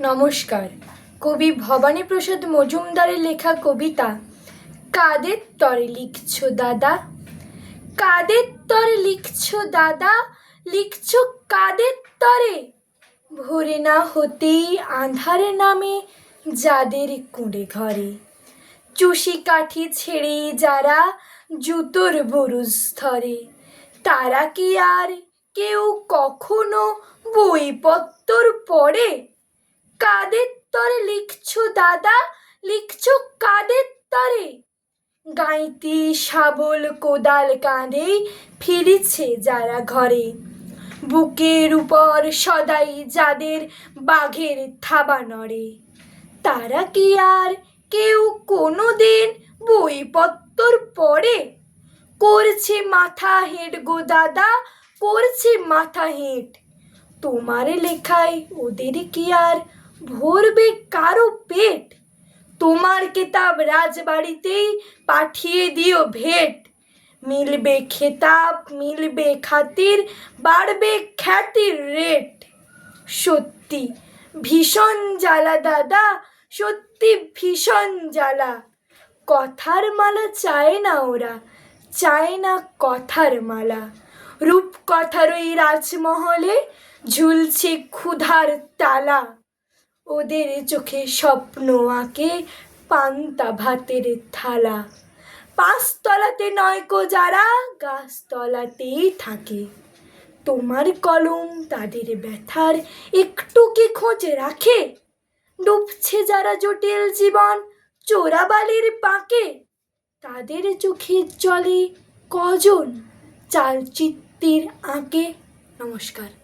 নমস্কার। কবি ভবানীপ্রসাদ মজুমদারের লেখা কবিতা, কাদের তরে লিখছো দাদা? কাদের তরে লিখছো দাদা? লিখছো কাদের তরে? ভোরে না হতেই আঁধারে নামে যাদের কুঁড়ে ঘরে। চুষি কাঠি ছেড়ে যারা জুতোর বুরুজ ধরে। তারা কি আর কেউ কখনো বইপত্তর পড়ে? কাদের তরে লিখছো দাদা? লিখছো কাদের তরে? গাইতি শাবল কোদাল কাঁধে ফিরেছে যারা ঘরে। বুকের উপর সদাই যাদের বাঘের থাবা নড়ে। তারা কি আর কেউ কোনো দিন বইপত্তর পড়ে? করছে মাথা হেঁট গো দাদা, করছে মাথা হেঁট। তোমার লেখায় ওদের কি আর ভরবে কারও পেট। তোমার কিতাব রাজবাড়িতেই পাঠিয়ে দিও ভেট। মিলবে খেতাব, মিলবে খাতির, বাড়বে খ্যাতির রেট। সত্যি ভীষণ জ্বালা দাদা, সত্যি ভীষণ জ্বালা। কথার মালা চায় না ওরা, চায় না কথার মালা। রূপকথার ওই রাজমহলে ঝুলছে ক্ষুধার তালা। ওদের চোখে স্বপ্ন আঁকে পান্তা ভাতের থালা। পাঁচতলাতে নয়কো যারা, গাছতলাতেই থাকে। তোমার কলম তাদের ব্যথার একটু কি খোঁজ রাখে? ডুবছে যারা জটিল জীবন, চোরাবালির পাকে। তাদের চোখের জলে কজন চালচিত্রের আঁকে? নমস্কার।